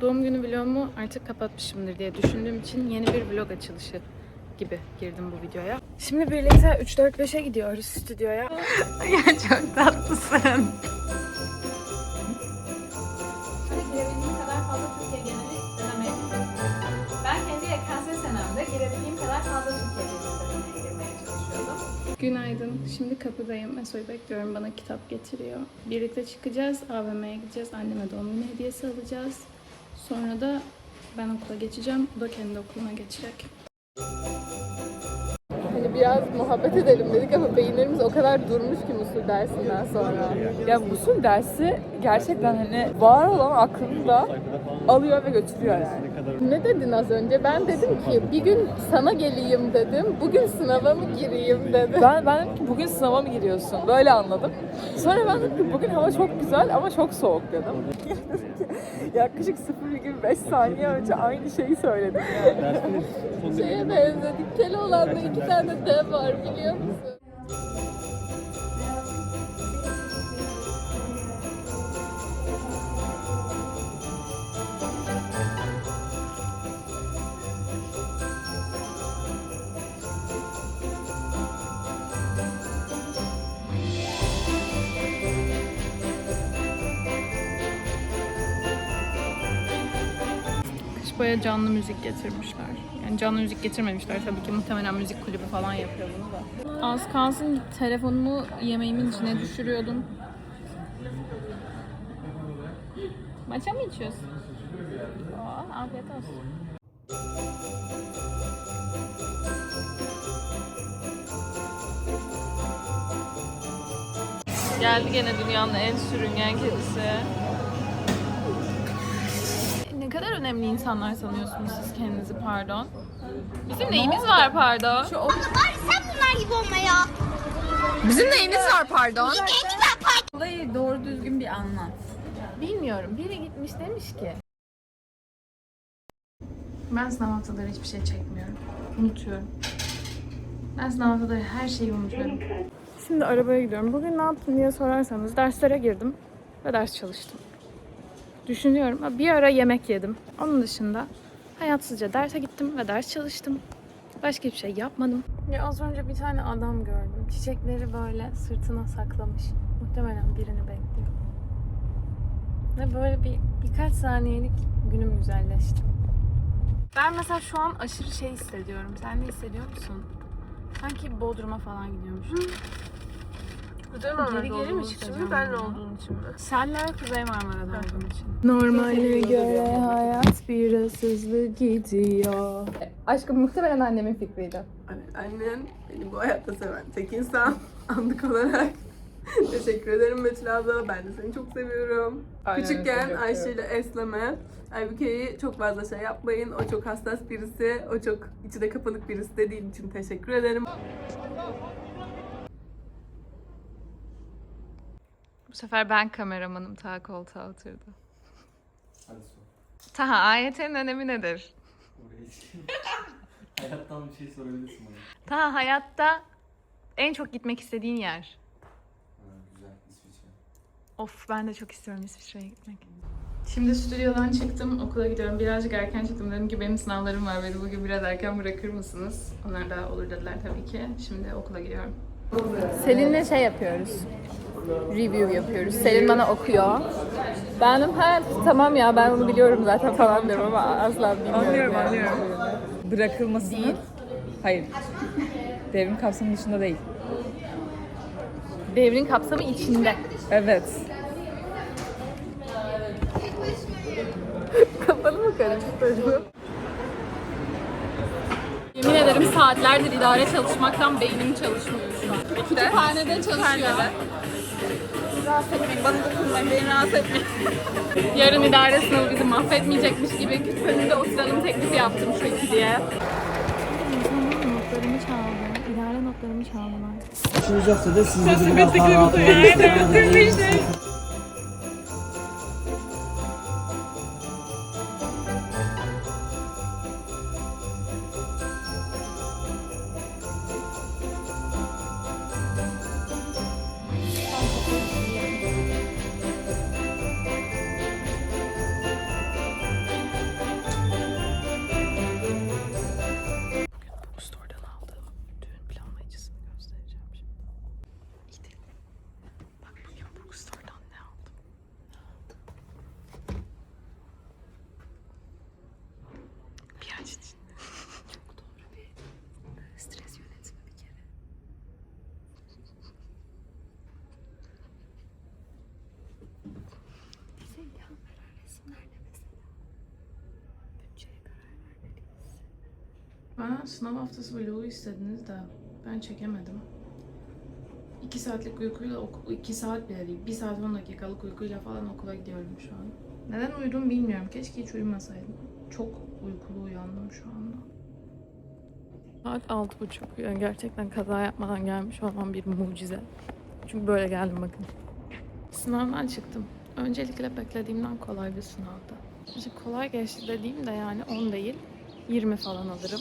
Doğum günü vlogumu artık kapatmışımdır diye düşündüğüm için yeni bir vlog açılışı gibi girdim bu videoya. Şimdi birlikte 3-4-5'e gidiyoruz stüdyoya. ya çok tatlısın. girebildiğim kadar fazla Türkiye geneli denemeye Ben kendi YKS senemde girebildiğim kadar fazla Türkiye geneli girmeye çalışıyordum. Günaydın. Şimdi kapıdayım. Eso'yu bekliyorum. Bana kitap getiriyor. Birlikte çıkacağız. AVM'ye gideceğiz. Anneme doğum günü hediyesi alacağız. Sonra da ben okula geçeceğim. O da kendi okuluna geçecek. Hani biraz muhabbet edelim dedik ama beyinlerimiz o kadar durmuş ki musul dersinden sonra. Ya musul dersi gerçekten hani var olan aklını da alıyor ve götürüyor yani. Ne dedin az önce? Ben dedim ki bir gün sana geleyim dedim. Bugün sınava mı gireyim dedim. Ben, ben dedim ki bugün sınava mı giriyorsun? Böyle anladım. Sonra ben dedim ki bugün hava çok güzel ama çok soğuk dedim. Yaklaşık 0,5 saniye önce aynı şeyi söyledim yani. Şeye benzedik. Keloğlan'da iki tane dev var biliyor musun? Kışbaya canlı müzik getirmişler. Yani canlı müzik getirmemişler tabii ki muhtemelen müzik kulübü falan yapıyor bunu da. Az kalsın telefonumu yemeğimin içine düşürüyordum. Maça mı içiyorsun? Oo, afiyet olsun. Geldi gene dünyanın en sürüngen kedisi. Ne kadar önemli insanlar sanıyorsunuz siz kendinizi pardon? Bizim neyimiz var pardon? Sen bunlar gibi olma ya. Bizim neyimiz var pardon? Olayı doğru düzgün bir anlat. Bilmiyorum. Biri gitmiş demiş ki. Ben sınav haftaları hiçbir şey çekmiyorum. Unutuyorum. Ben sınav haftaları her şeyi unutuyorum. Şimdi arabaya gidiyorum. Bugün ne yaptım diye sorarsanız derslere girdim ve ders çalıştım. Düşünüyorum. Bir ara yemek yedim. Onun dışında hayatsızca derse gittim ve ders çalıştım. Başka hiçbir şey yapmadım. Ya az önce bir tane adam gördüm. Çiçekleri böyle sırtına saklamış. Muhtemelen birini bekliyor. Ve böyle bir birkaç saniyelik günüm güzelleşti. Ben mesela şu an aşırı şey hissediyorum. Sen de hissediyor musun? Sanki Bodrum'a falan gidiyormuşum. Geri geri mi? Benle olduğun için mi? Senle Kuzey Marmara'da olduğum için. Normale göre hayat biraz hızlı gidiyor. Aşkım muhtemelen annemin fikriydi. Annen beni bu hayatta seven tek insan anlık olarak. Teşekkür ederim Betül abla. Ben de seni çok seviyorum. Küçükken Ayşe ile Eslem'e Aybüke'yi çok fazla şey yapmayın. O çok hassas birisi. O çok içine kapanık birisi dediğin için teşekkür ederim. Bu sefer ben kameramanım ta koltuğa oturdu. Hadi sor. Taha AYT'nin önemi nedir? Hayattan bir şey sorabilirsin bana. Taha hayatta en çok gitmek istediğin yer. Ha, güzel, İsviçre. Of ben de çok istiyorum İsviçre'ye gitmek. Şimdi stüdyodan çıktım, okula gidiyorum. Birazcık erken çıktım. Dedim ki benim sınavlarım var. Beni bugün biraz erken bırakır mısınız? Onlar da olur dediler tabii ki. Şimdi okula gidiyorum. Selin'le şey yapıyoruz. Review yapıyoruz. Selin bana okuyor. Benim ha tamam ya ben bunu biliyorum zaten falan diyorum ama asla bilmiyorum. Anlıyorum yani. anlıyorum. Bırakılması değil. Hayır. Devrim kapsamı dışında değil. Devrin kapsamı içinde. Evet. Kafanı mı karıştırdın? Yemin ederim saatlerdir idare çalışmaktan beynim çalışmıyor. Kütüphanede çalışıyor. Rahatsız etmeyin, bana dokunmayın, beni rahatsız etmeyin. Yarın idare sınavı bizi mahvetmeyecekmiş gibi kütüphanede oturalım teklifi yaptım şu iki diye. Notlarımı çaldı. İdare notlarımı çaldılar. Çalışacaksa da siz de biraz daha rahat olabilirsiniz. Sınav haftası vlogu istediniz de ben çekemedim. 2 saatlik uykuyla, oku- 2 saat bile değil, 1 saat 10 dakikalık uykuyla falan okula gidiyorum şu an. Neden uyudum bilmiyorum. Keşke hiç uyumasaydım. Çok uykulu uyandım şu anda. Saat altı buçuk. Yani gerçekten kaza yapmadan gelmiş olmam bir mucize. Çünkü böyle geldim bakın. Sınavdan çıktım. Öncelikle beklediğimden kolay bir sınavdı. İşte kolay geçti dediğim de yani 10 değil 20 falan alırım.